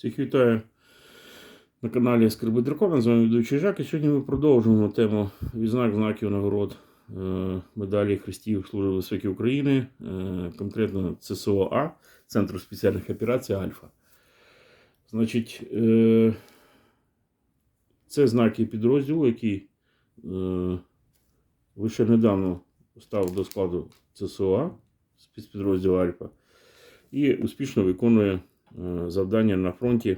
Всіх вітаю на каналі Скриби Дракона. З вами ведучий Жак. І сьогодні ми продовжуємо тему відзнак знаків нагород е, медалі Христів Служби безпеки України, е, конкретно ЦСО А, Центру спеціальних операцій Альфа. Значить, е, це знаки підрозділу, який лише недавно став до складу ЦСО А, спецпідрозділу Альфа, і успішно виконує завдання на фронті,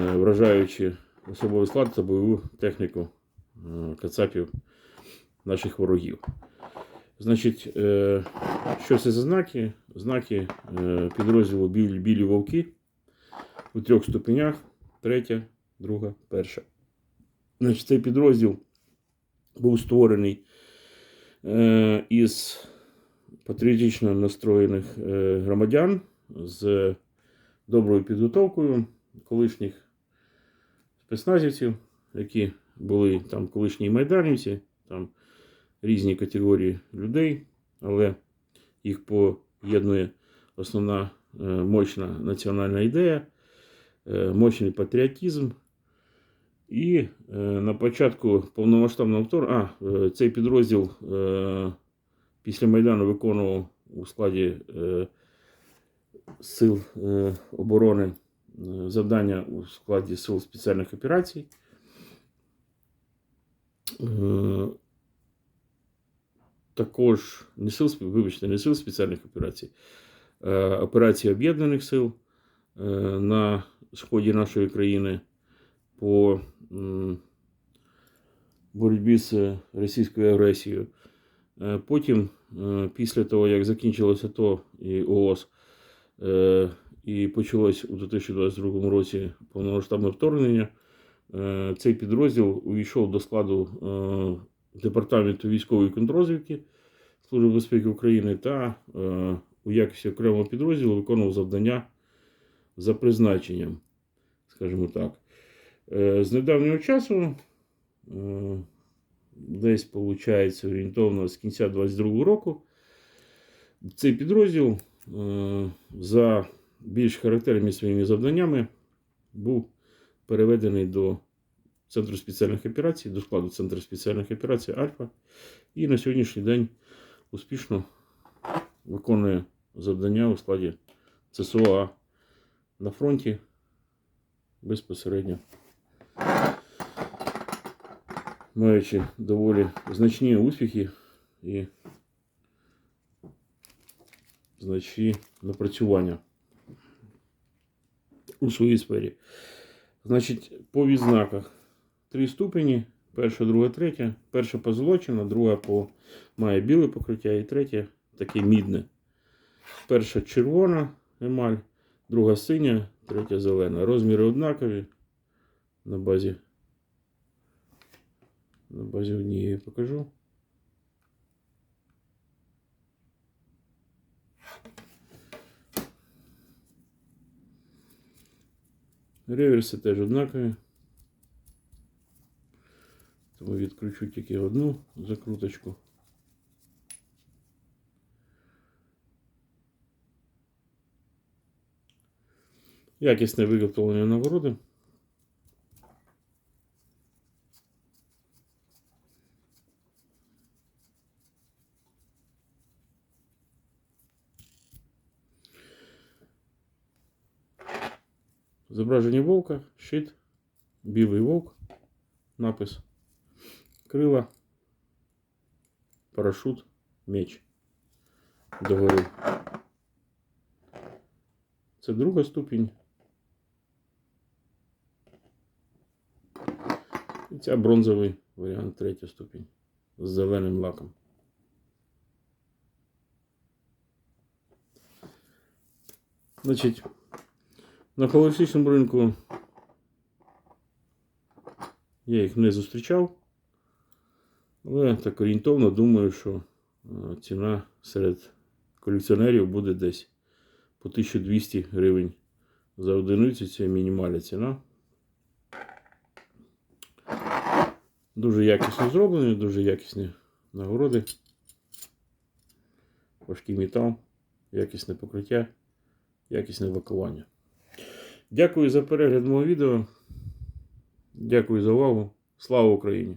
е, вражаючи особовий склад та бойову техніку е, кацапів наших ворогів. Значить, е, що це за знаки? Знаки е, підрозділу білі, білі вовки у трьох ступенях: третя, друга, перша. Значить, цей підрозділ був створений е, із патріотично настроєних е, громадян з доброю підготовкою колишніх спецназівців, які були там колишні майданівці, там різні категорії людей, але їх поєднує основна е, мощна національна ідея, е, мощний патріотизм. І е, на початку повномасштабного вторгнення, а, цей підрозділ після Майдану виконував у складі Сил е, оборони е, завдання у складі Сил спеціальних операцій. Е, також не сил, вибачте, не сил спеціальних операцій, операції Об'єднаних сил на сході нашої країни по боротьбі з російською агресією. Потім, після того, як закінчилося АТО і ООС, і почалось у 2022 році повномасштабне вторгнення, е, цей підрозділ увійшов до складу е, Департаменту військової контррозвідки Служби безпеки України та е, у якості окремого підрозділу виконував завдання за призначенням, скажімо так. Е, З недавнього часу, е, десь виходить орієнтовно з кінця 22 року, цей підрозділ е, за більш характерними своїми завданнями був переведений до Центру спеціальних операцій, до складу Центру спеціальних операцій Альфа. І на сьогоднішній день успішно виконує завдання у складі ЦСО А на фронті безпосередньо. Маючи доволі значні успіхи і значні напрацювання у своїй сфері. Значить, по відзнаках три ступені. Перша, друга, третя. Перша позолочена, друга по має біле покриття і третя таке мідне. Перша червона емаль, друга синя, третя зелена. Розміри однакові. На базі. На базі однієї покажу. Реверси теж однакові. Тому відключу тільки одну закруточку. Якісне виготовлення нагороди. Зображення вовка, щит, білий вовк, напис, крила, парашут, меч. Догори. Це друга ступінь. І ця бронзовий варіант, третя ступінь з зеленим лаком. Значить, На холостичному ринку я їх не зустрічав, але так орієнтовно думаю, що е, ціна серед колекціонерів буде десь по 1200 гривень за одиницю. Це мінімальна ціна. Дуже якісно зроблені, дуже якісні нагороди. Важкий метал, якісне покриття, якісне лакування. Дякую за перегляд мого відео. Дякую за увагу. Слава Україні!